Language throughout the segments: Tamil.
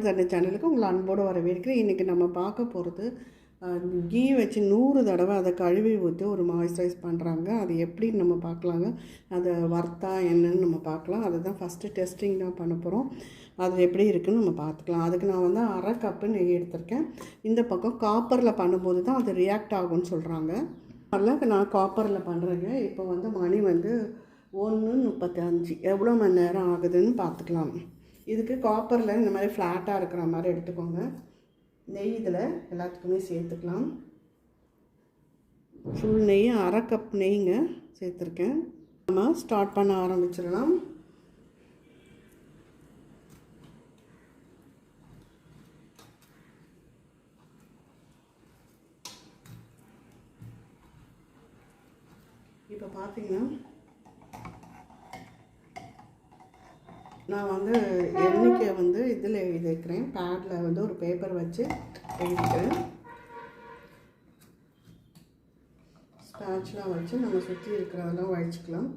கமெண்ட்ஸ் அண்ட் சேனலுக்கு உங்களை அன்போடு வரவேற்கிறேன். இன்றைக்கி நம்ம பார்க்க போகிறது கீ வச்சு நூறு தடவை அதை கழுவி ஊற்றி ஒரு மாய்ஸ்சரைஸ் பண்ணுறாங்க அது எப்படின்னு நம்ம பார்க்கலாங்க. அதை வர்த்தா என்னன்னு நம்ம பார்க்கலாம். அதுதான் ஃபஸ்ட்டு டெஸ்டிங் தான் பண்ண போகிறோம் அது எப்படி இருக்குன்னு நம்ம பார்த்துக்கலாம். அதுக்கு நான் வந்து அரை கப்பு நெய் எடுத்திருக்கேன். இந்த பக்கம் காப்பரில் பண்ணும்போது தான் அது ரியாக்ட் ஆகும்னு சொல்கிறாங்க அதில் நான் காப்பரில் பண்ணுறேங்க இப்போ வந்து மணி வந்து ஒன்று முப்பத்தஞ்சு. எவ்வளோ மணி நேரம் ஆகுதுன்னு பார்த்துக்கலாம். இதுக்கு காப்பரில் இந்த மாதிரி ஃப்ளாட்டாக இருக்கிற மாதிரி எடுத்துக்கோங்க. நெய் இதில் எல்லாத்துக்குமே சேர்த்துக்கலாம். ஃபுல் நெய் அரை கப் நெய்ங்க சேர்த்துருக்கேன். நம்ம ஸ்டார்ட் பண்ண ஆரம்பிச்சிடலாம். இப்போ பார்த்தீங்கன்னா நான் வந்து எண்ணிக்கை வந்து இதில் எழுதிக்கிறேன் பேடில் வந்து ஒரு பேப்பர் வச்சு எழுதிக்கிறேன். ஸ்பேட்ச்லாம் வச்சு நம்ம சுற்றி இருக்கிறதெல்லாம் வழிச்சிக்கலாம்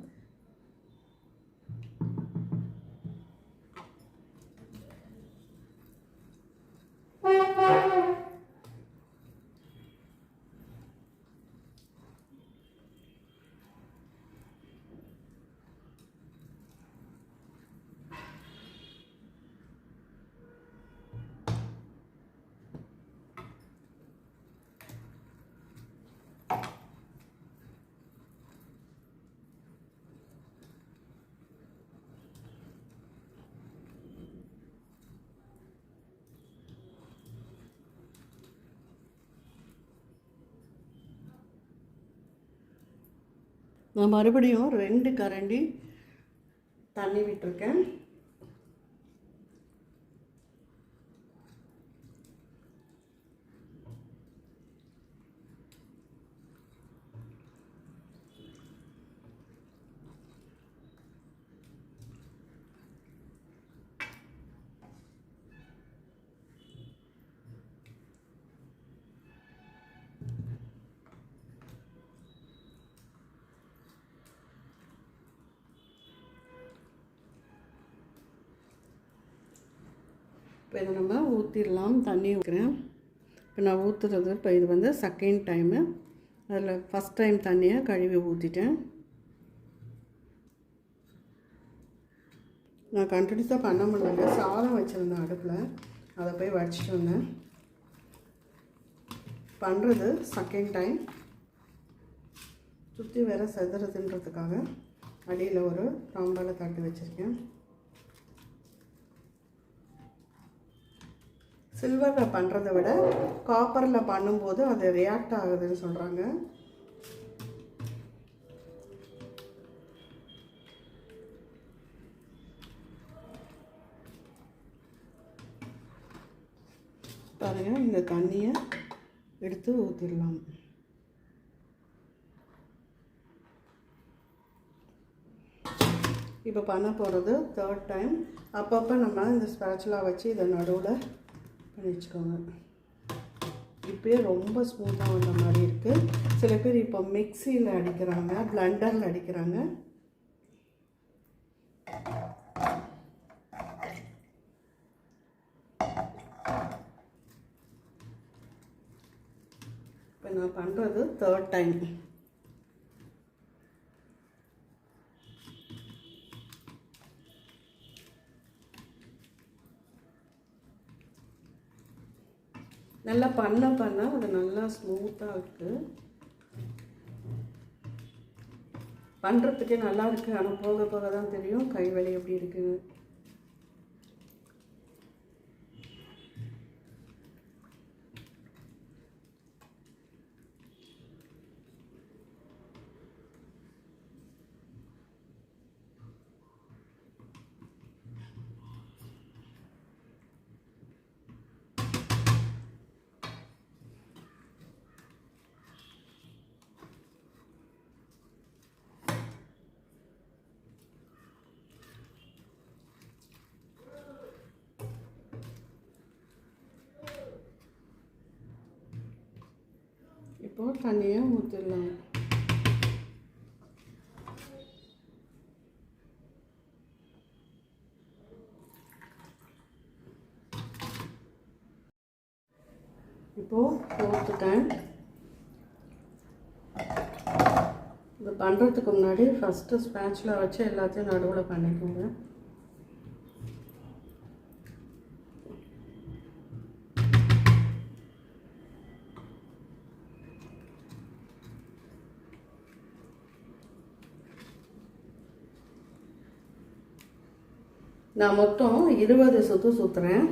நான் மறுபடியும் ரெண்டு கரண்டி தண்ணி விட்டுருக்கேன். இப்போ இதை நம்ம ஊற்றிடலாம் தண்ணி ஊற்றுறேன் இப்போ நான் ஊற்றுறது இப்போ இது வந்து செகண்ட் டைமு அதில் ஃபஸ்ட் டைம் தண்ணியை கழுவி ஊற்றிட்டேன் நான் கண்டினியூஸாக பண்ண முடியல. சாதம் வச்சுருந்தேன் அடுப்பில். அதை போய் வடிச்சிட்டு வந்தேன். பண்ணுறது செகண்ட் டைம் சுற்றி வேற செதுறதுன்றதுக்காக அடியில் ஒரு தாம்பால் தட்டி வச்சுருக்கேன். சில்வரில் பண்ணுறத விட காப்பரில் பண்ணும்போது அது ரியாக்ட் ஆகுதுன்னு சொல்கிறாங்க பாருங்க இந்த தண்ணியை எடுத்து ஊற்றிடலாம் இப்போ பண்ண போகிறது தேர்ட் டைம் அப்பப்போ நம்ம இந்த ஸ்பேச்சுலாக வச்சு இதை நடுவில் பண்ணி வச்சுக்கோங்க. இப்போயே ரொம்ப ஸ்மூத்தாக வந்த மாதிரி இருக்குது சில பேர் இப்போ மிக்சியில் அடிக்கிறாங்க பிளண்டரில் அடிக்கிறாங்க. இப்போ நான் பண்ணுறது தேர்ட் டைம் நல்லா பண்ண பண்ண அது நல்லா ஸ்மூத்தாக இருக்குது பண்ணுறதுக்கே நல்லா இருக்குது ஆனால் போக போக தான் தெரியும். கை வலி எப்படி இருக்குன்னு இப்போது தண்ணியை ஊற்றிடலாம் இப்போது ஊற்றுட்டேன் இது பண்ணுறதுக்கு முன்னாடி ஃபஸ்ட்டு ஸ்பேட்சில் வச்சு எல்லாத்தையும் நடுவில் பண்ணிக்கோங்க. நான் மொத்தம் இருபது சுற்று சுற்றுறேன்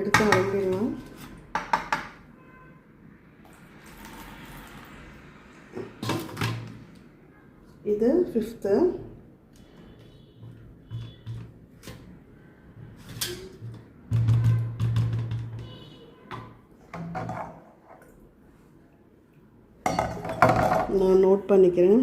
எடுத்து எடுக்க இது ஃபிஃப்த்து நான் நோட் பண்ணிக்கிறேன்.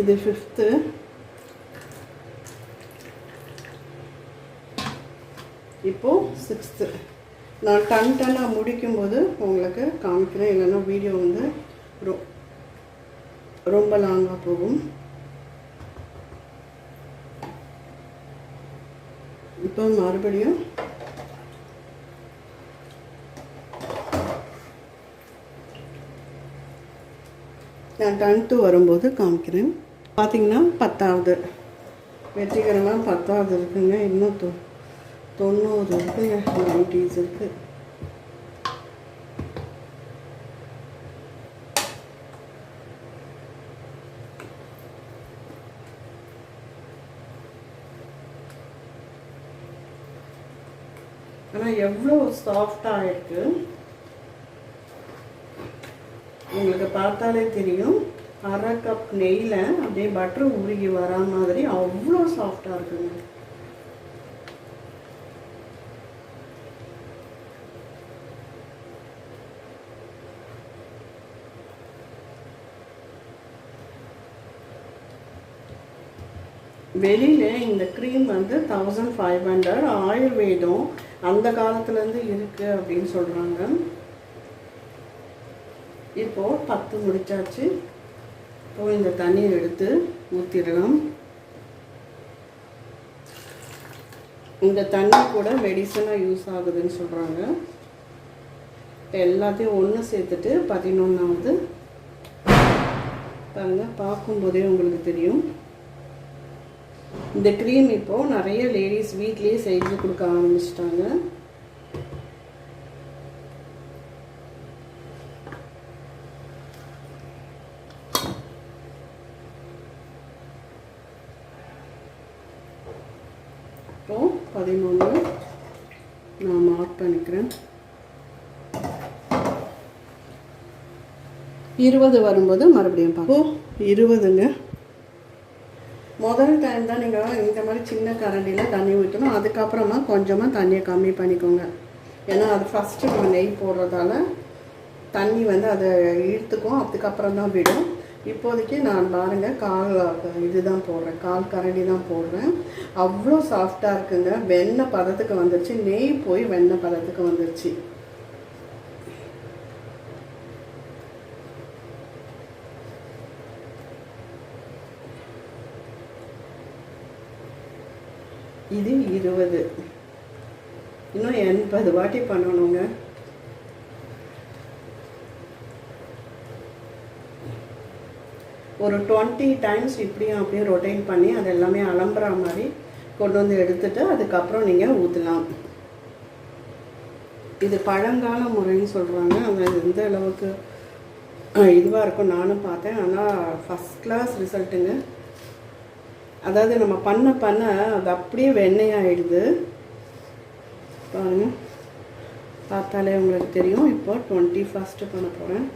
இது ஃபிஃப்த்து இப்போது சிக்ஸ்த்து நான் டன் டன்னாக முடிக்கும்போது உங்களுக்கு காமிக்கிறேன். இல்லைன்னா வீடியோ வந்து ரொ ரொம்ப லாங்காக போகும். இப்போ மறுபடியும் நான் டென்த்து வரும்போது காமிக்கிறேன். பார்த்தீங்கன்னா பத்தாவது. வெற்றிகரமாக பத்தாவது இருக்குங்க. இன்னும் தொ தொண்ணூறு இருக்குங்க. நைன்டிஸ் இருக்குது ஆனால் எவ்வளோ சாஃப்டாக இருக்கு. உங்களுக்கு பார்த்தாலே தெரியும். அரை கப் நெய்யில் அப்படியே பட்டர் உருகி வரா மாதிரி அவ்வளோ சாஃப்டாக இருக்குங்க. வெளியில் இந்த க்ரீம் வந்து தௌசண்ட் ஃபைவ் ஹண்ட்ரட் ஆயுர்வேதம் அந்த காலத்துலேருந்து இருக்குது அப்படின்னு சொல்கிறாங்க இப்போது பத்து முடிச்சாச்சு. இப்போ இந்த தண்ணியை எடுத்து ஊற்றிடலாம் இந்த தண்ணி கூட மெடிசனாக யூஸ் ஆகுதுன்னு சொல்கிறாங்க இப்போ எல்லாத்தையும் ஒன்று சேர்த்துட்டு பதினொன்றாவது பாருங்க பார்க்கும்போதே உங்களுக்கு தெரியும். இந்த க்ரீம் இப்போது நிறைய லேடிஸ் வீட்லேயே செஞ்சு கொடுக்க ஆரம்பிச்சிட்டாங்க. இப்போ பதினொன்று நான் மார்க் பண்ணிக்கிறேன். இருபது வரும்போது மறுபடியும் பார்ப்போம். இருபதுங்க. முதல் டைம் தான் நீங்கள் இந்த மாதிரி சின்ன கரண்டியில் தண்ணி ஊற்றணும் அதுக்கப்புறமா கொஞ்சமாக தண்ணியை கம்மி பண்ணிக்கோங்க. ஏன்னா அது ஃபஸ்ட்டு நம்ம நெய் போடுறதால தண்ணி வந்து அதை இழுத்துக்கும். அதுக்கப்புறம் தான் விடும். இப்போதைக்கு நான் பாருங்கள் கால் இதுதான் போடுறேன். கால் கரண்டி தான் போடுறேன். அவ்வளோ சாஃப்டாக இருக்குங்க. வெண்ணெய் பதத்துக்கு வந்துருச்சு. நெய் போய் வெண்ணெய் பதத்துக்கு வந்துருச்சு. இது இருபது. இன்னும் எண்பது வாட்டி பண்ணணுங்க. ஒரு டுவெண்ட்டி டைம்ஸ் இப்படியும் அப்படியும் ரொட்டேட் பண்ணி அது எல்லாமே அலம்புற மாதிரி கொண்டு வந்து எடுத்துட்டு அதுக்கப்புறம் நீங்கள் ஊற்றலாம் இது பழங்கால முறைன்னு சொல்கிறாங்க அது எந்த அளவுக்கு இதுவாக இருக்கும் நானும் பார்த்தேன். ஆனால் ஃபஸ்ட் கிளாஸ் ரிசல்ட்டுங்க அதாவது நம்ம பண்ண பண்ண அது அப்படியே வெண்ணெயாகிடுது பாருங்கள் பார்த்தாலே உங்களுக்கு தெரியும். இப்போ டுவெண்ட்டி ஃபஸ்ட்டு பண்ண போகிறேன்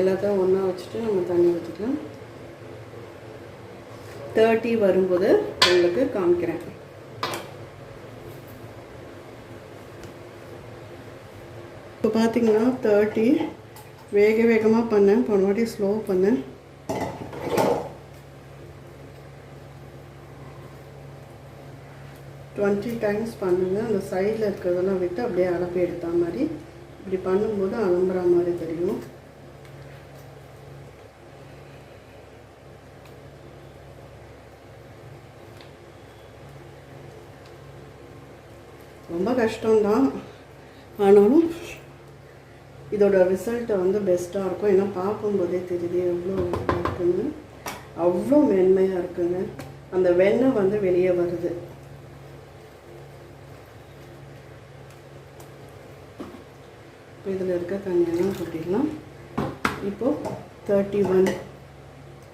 எல்லாத்தையும் ஒன்றா வச்சுட்டு நம்ம தண்ணி ஊற்றிக்கலாம் தேர்ட்டி வரும்போது உங்களுக்கு காமிக்கிறேன். இப்போ பார்த்தீங்கன்னா தேர்ட்டி வேக வேகமாக பண்ணேன். போன வாட்டி ஸ்லோ பண்ணேன். டுவெண்ட்டி டைம்ஸ் பண்ணுங்க. அந்த சைடில் இருக்கிறதெல்லாம் விட்டு அப்படியே அலப்பி எடுத்த மாதிரி. இப்படி பண்ணும்போது அலம்புற மாதிரி தெரியும். ரொம்ப கஷ்டம்தான். ஆனாலும் இதோட ரிசல்ட்டை வந்து பெஸ்ட்டாக இருக்கும். ஏன்னா பார்க்கும்போதே தெரியுது எவ்வளோ இருக்குங்க அவ்வளோ மென்மையாக இருக்குங்க அந்த வெண்ணெய் வந்து வெளியே வருது. இப்போ இதில் இருக்க தண்ணியெல்லாம் கொட்டிடலாம். இப்போது தேர்ட்டி ஒன்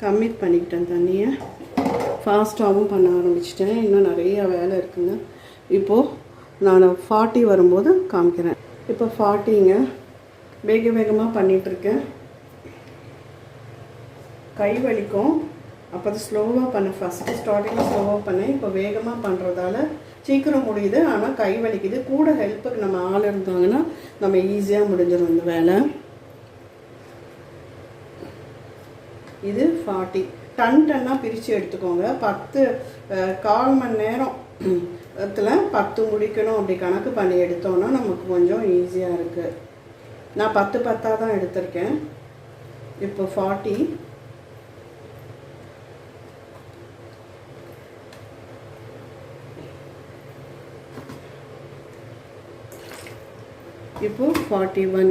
கம்மி பண்ணிக்கிட்டேன் தண்ணியை. ஃபாஸ்ட்டாகவும் பண்ண ஆரம்பிச்சிட்டேன். இன்னும் நிறைய வேலை இருக்குங்க. இப்போது நான் ஃபார்ட்டி வரும்போது காமிக்கிறேன். இப்போ ஃபார்ட்டிங்க. வேக வேகமாக பண்ணிகிட்ருக்கேன் கை வலிக்கும். அப்போ அது ஸ்லோவாக பண்ணேன் ஃபஸ்ட்டு ஸ்டார்டிங்கில் ஸ்லோவாக பண்ணேன் இப்போ வேகமாக பண்ணுறதால சீக்கிரம் முடியுது. ஆனால் கை வலிக்குது. கூட ஹெல்ப்புக்கு நம்ம ஆள் இருந்தாங்கன்னா நம்ம ஈஸியாக முடிஞ்சிடும் இந்த வேலை. இது ஃபார்ட்டி. டன் டன்னாக பிரித்து எடுத்துக்கோங்க. பத்து கால் மணி நேரம். இதில் பத்து முடிக்கணும் அப்படி கணக்கு பண்ணி எடுத்தோன்னா நமக்கு கொஞ்சம் ஈஸியாக இருக்குது நான் பத்து பத்தாக தான் எடுத்திருக்கேன். இப்போ ஃபார்ட்டி இப்போ ஃபார்ட்டி ஒன்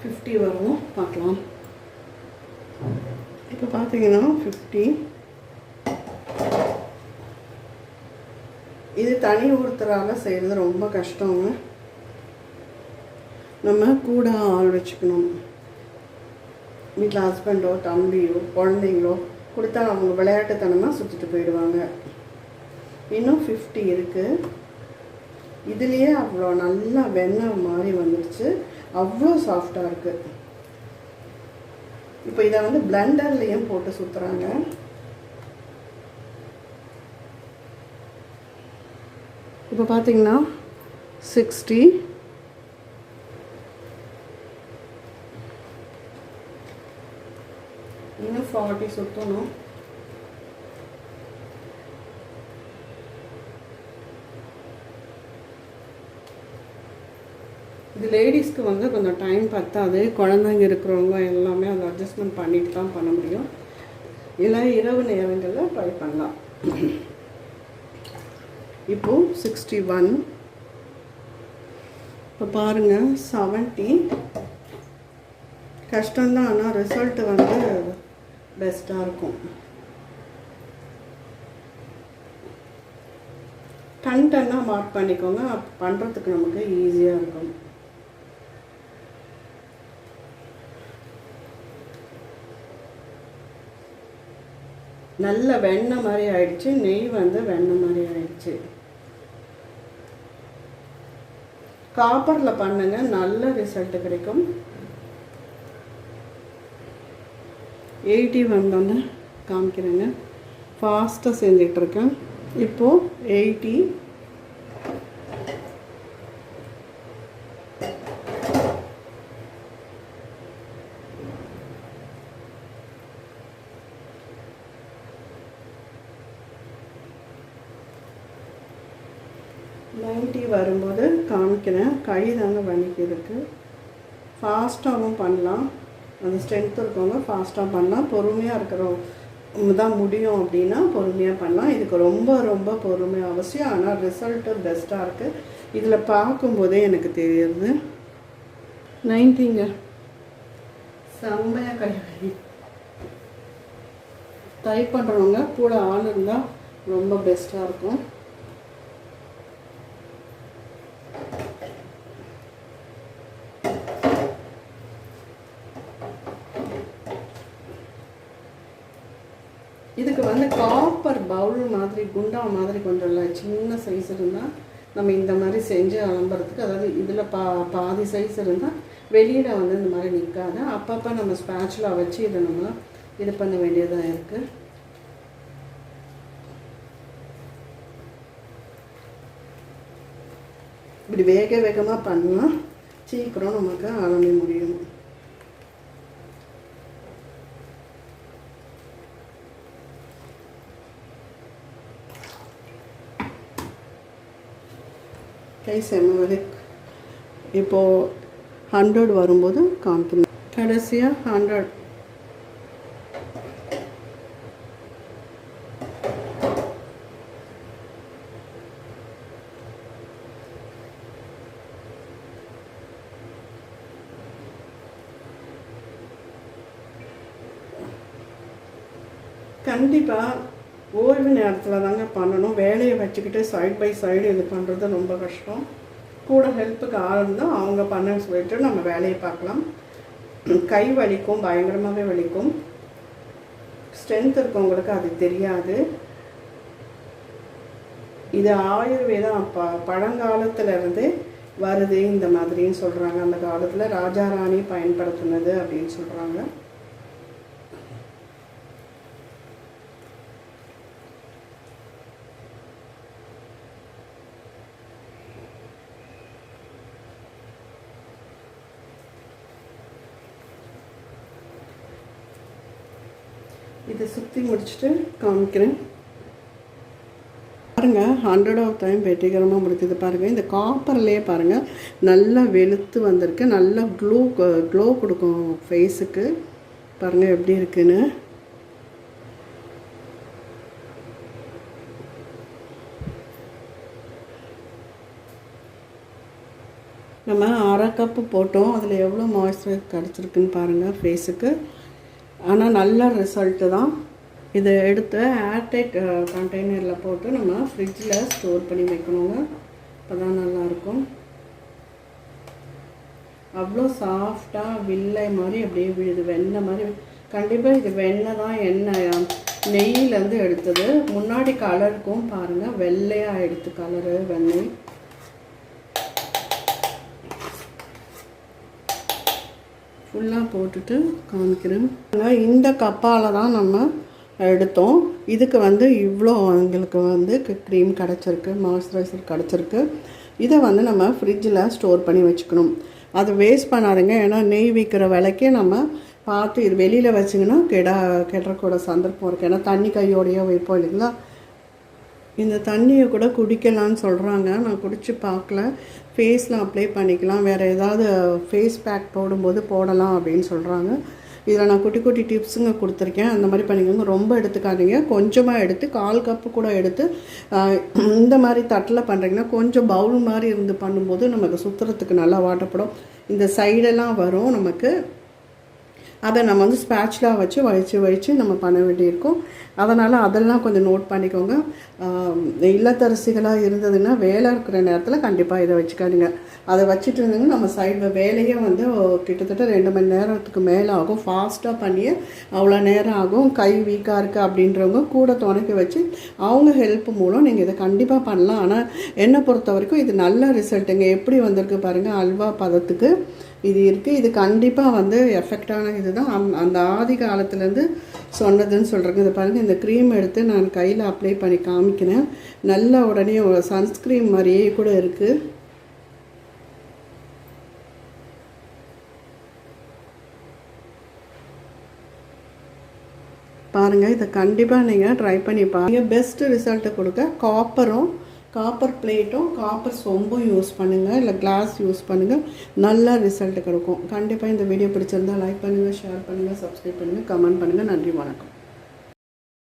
ஃபிஃப்டி வரும். பார்க்கலாம். இப்போ பார்த்தீங்கன்னா ஃபிஃப்டி இது தனி ஒருத்தரால் செய்கிறது ரொம்ப கஷ்டங்க. நம்ம கூட ஆள் வச்சுக்கணும். வீட்டில் ஹஸ்பண்டோ தம்பியோ குழந்தைங்களோ கொடுத்தா அவங்க விளையாட்டுத்தனமாக சுற்றிட்டு போயிடுவாங்க. இன்னும் ஃபிஃப்டி இருக்குது இதுலேயே அவ்வளோ நல்லா வெண்ணெய் மாதிரி வந்துடுச்சு அவ்வளோ சாஃப்டாக இருக்குது இப்போ இதை வந்து பிளெண்டர்லேயும் போட்டு சுற்றுறாங்க இப்போ பார்த்தீங்கன்னா சிக்ஸ்டி இன்னும் ஃபார்ட்டி சுற்றணும் இது லேடிஸ்க்கு வந்து கொஞ்சம் டைம் பத்தாது. குழந்தைங்க இருக்கிறவங்க எல்லாமே அதை அட்ஜஸ்ட்மெண்ட் பண்ணிட்டு தான் பண்ண முடியும். இல்லை இரவு நேரங்களில் ட்ரை பண்ணலாம். இப்போ சிக்ஸ்டி ஒன் இப்போ பாருங்கள் செவன்ட்டி கஷ்டம்தான் ஆனால் ரிசல்ட் வந்து பெஸ்ட்டாக இருக்கும். டன் டன்னாக மார்க் பண்ணிக்கோங்க பண்ணுறதுக்கு நமக்கு ஈஸியாக இருக்கும். நல்ல வெண்ணெய் மாதிரி ஆயிடுச்சு நெய் வந்து வெண்ணெய் மாதிரி ஆயிடுச்சு. காப்பரில் பண்ணுங்க நல்ல ரிசல்ட் கிடைக்கும். எயிட்டி வந்தோன்னே காமிக்கிறேங்க. ஃபாஸ்ட்டாக செஞ்சிட்ருக்கேன். இப்போது எயிட்டி நைன்ட்டி வரும்போது வைக்கிறேன் கை தாங்க வலிக்கிறதுக்கு ஃபாஸ்ட்டாகவும் பண்ணலாம். அந்த ஸ்ட்ரென்த் இருக்கவங்க ஃபாஸ்ட்டாக பண்ணலாம். பொறுமையாக இருக்கிறோம் தான் முடியும் அப்படின்னா பொறுமையாக பண்ணலாம். இதுக்கு ரொம்ப ரொம்ப பொறுமை அவசியம். ஆனால் ரிசல்ட்டு பெஸ்ட்டாக இருக்குது இதில் பார்க்கும்போதே எனக்கு தெரியுது. நைன்ட்டிங்க செம்மையாக கை டைப் பண்ணுறவங்க கூட ஆள் இருந்தால் ரொம்ப பெஸ்ட்டாக இருக்கும் இதுக்கு வந்து காப்பர் பவுல் மாதிரி குண்டா மாதிரி கொஞ்சம் இல்லை சின்ன சைஸ் இருந்தால் நம்ம இந்த மாதிரி செஞ்சு அலம்புறதுக்கு அதாவது இதில் பா பாதி சைஸ் இருந்தால் வெளியில் வந்து இந்த மாதிரி நிற்காது அப்பப்போ நம்ம ஸ்பேச்சில் வச்சு இதை நம்ம இது பண்ண வேண்டியதாக இருக்குது இப்படி வேக வேகமாக பண்ணால் சீக்கிரம் நமக்கு அலம்பி முடியும். கை செம்ம இப்போது ஹண்ட்ரட் வரும்போது காமிக்கணும். கடைசியாக ஹண்ட்ரட் கண்டிப்பாக நேரத்தில் தாங்க பண்ணணும். வேலையை வச்சுக்கிட்டு சைட் பை சைடு இது பண்ணுறது ரொம்ப கஷ்டம். கூட ஹெல்ப்புக்கு ஆள் இருந்தால் அவங்க பண்ண சொல்லிட்டு நம்ம வேலையை பார்க்கலாம். கை வலிக்கும் பயங்கரமாகவே வலிக்கும். ஸ்ட்ரென்த் இருக்கவங்களுக்கு அது தெரியாது. இது ஆயுர்வேதம். ப பழங்காலத்துலேருந்து வருது இந்த மாதிரின்னு சொல்கிறாங்க அந்த காலத்தில் ராஜா ராணி பயன்படுத்தினது அப்படின்னு சொல்கிறாங்க இதை சுற்றி முடிச்சுட்டு காமிக்கிறேன். பாருங்கள் ஹண்ட்ரட் ஆஃப் டைம் வெற்றிகரமாக முடிச்சது பாருங்கள் இந்த காப்பர்லேயே பாருங்கள் நல்லா வெளுத்து வந்திருக்கு. நல்லா க்ளோ க்ளோ கொடுக்கும் ஃபேஸுக்கு பாருங்கள் எப்படி இருக்குன்னு. நம்ம அரை கப்பு போட்டோம். அதில் எவ்வளோ மாய்ஸ்சரைஸ் கிடச்சிருக்குன்னு பாருங்கள் ஃபேஸுக்கு ஆனால் நல்ல ரிசல்ட்டு தான். இதை எடுத்து ஏர்டைட் கண்டெய்னரில் போட்டு நம்ம ஃப்ரிட்ஜில் ஸ்டோர் பண்ணி வைக்கணுங்க. அப்போ தான் நல்லாயிருக்கும். அவ்வளோ சாஃப்டாக வில்லை மாதிரி அப்படியே விழுது. வெண்ணெய் மாதிரி கண்டிப்பாக இது வெண்ணெய் தான் எண்ணெய் நெய்யிலேருந்து எடுத்தது. முன்னாடி கலருக்கும் பாருங்கள் வெள்ளையாக எடுத்து கலரு வெண்ணெய். ஃபுல்லாக போட்டுட்டு காமிக்கிறேன். இந்த கப்பால் தான் நம்ம எடுத்தோம். இதுக்கு வந்து இவ்வளோ எங்களுக்கு வந்து க்ரீம் கிடச்சிருக்கு மாய்ஸ்சரைசர் கிடச்சிருக்கு. இதை வந்து நம்ம ஃப்ரிட்ஜில் ஸ்டோர் பண்ணி வச்சுக்கணும். அது வேஸ்ட் பண்ணாதுங்க. ஏன்னா நெய் விற்கிற விலைக்கே நம்ம பார்த்து இது வெளியில் வச்சிங்கன்னா கெடா கெடக்கூட சந்தர்ப்பம் இருக்குது ஏன்னா தண்ணி கையோடையோ வைப்போம் இல்லைங்களா? இந்த தண்ணியை கூட குடிக்கலான்னு சொல்கிறாங்க நான் குடித்து பார்க்கல. ஃபேஸில் அப்ளை பண்ணிக்கலாம். வேறு ஏதாவது ஃபேஸ் பேக் போடும்போது போடலாம் அப்படின்னு சொல்கிறாங்க இதில் நான் குட்டி குட்டி டிப்ஸுங்க கொடுத்துருக்கேன். அந்த மாதிரி பண்ணிக்கோங்க. ரொம்ப எடுத்துக்காதீங்க. கொஞ்சமாக எடுத்து கால் கப்பு கூட எடுத்து இந்த மாதிரி தட்டில் பண்ணுறீங்கன்னா கொஞ்சம் பவுல் மாதிரி இருந்து பண்ணும்போது நமக்கு சுற்றுறதுக்கு நல்லா வாட்டப்படும் இந்த சைடெல்லாம் வரும் நமக்கு. அதை நம்ம வந்து ஸ்பேட்ச்லாக வச்சு வழித்து வழித்து நம்ம பண்ண வேண்டியிருக்கும். அதனால் அதெல்லாம் கொஞ்சம் நோட் பண்ணிக்கோங்க. இல்லத்தரசிகளாக இருந்ததுன்னா வேலை இருக்கிற நேரத்தில் கண்டிப்பாக இதை வச்சுக்காதுங்க. அதை வச்சுட்டு இருந்தீங்கன்னா நம்ம சைடில் வேலையே வந்து கிட்டத்தட்ட ரெண்டு மணி நேரத்துக்கு மேலே ஆகும். ஃபாஸ்ட்டாக பண்ணியே அவ்வளோ நேரம் ஆகும். கை வீக்காக இருக்குது அப்படின்றவங்க கூட துணைக்க வச்சு அவங்க ஹெல்ப் மூலம் நீங்கள் இதை கண்டிப்பாக பண்ணலாம். ஆனால் என்னை பொறுத்த வரைக்கும் இது நல்ல ரிசல்ட்டுங்க எப்படி வந்திருக்கு பாருங்கள் அல்வா பதத்துக்கு. இது இருக்குது இது கண்டிப்பாக வந்து எஃபெக்டான இது தான் அந் அந்த ஆதி காலத்துலேருந்து சொன்னதுன்னு சொல்கிறேங்க இதை பாருங்கள் இந்த க்ரீம் எடுத்து நான் கையில் அப்ளை பண்ணி காமிக்கிறேன். நல்ல உடனே சன்ஸ்க்ரீம் மாதிரியே கூட இருக்குது பாருங்கள் இதை கண்டிப்பாக நீங்கள் ட்ரை பண்ணி பாருங்கள் பெஸ்ட்டு ரிசல்ட்டை கொடுக்க காப்பரும் காப்பர் பிளேட்டும் காப்பர் சொம்பும் யூஸ் பண்ணுங்கள் இல்லை கிளாஸ் யூஸ் பண்ணுங்கள் நல்ல ரிசல்ட் கிடைக்கும் கண்டிப்பாக இந்த வீடியோ பிடிச்சிருந்தால் லைக் பண்ணுங்கள் ஷேர் பண்ணுங்கள் சப்ஸ்கிரைப் பண்ணுங்கள் கமெண்ட் பண்ணுங்கள் நன்றி வணக்கம்.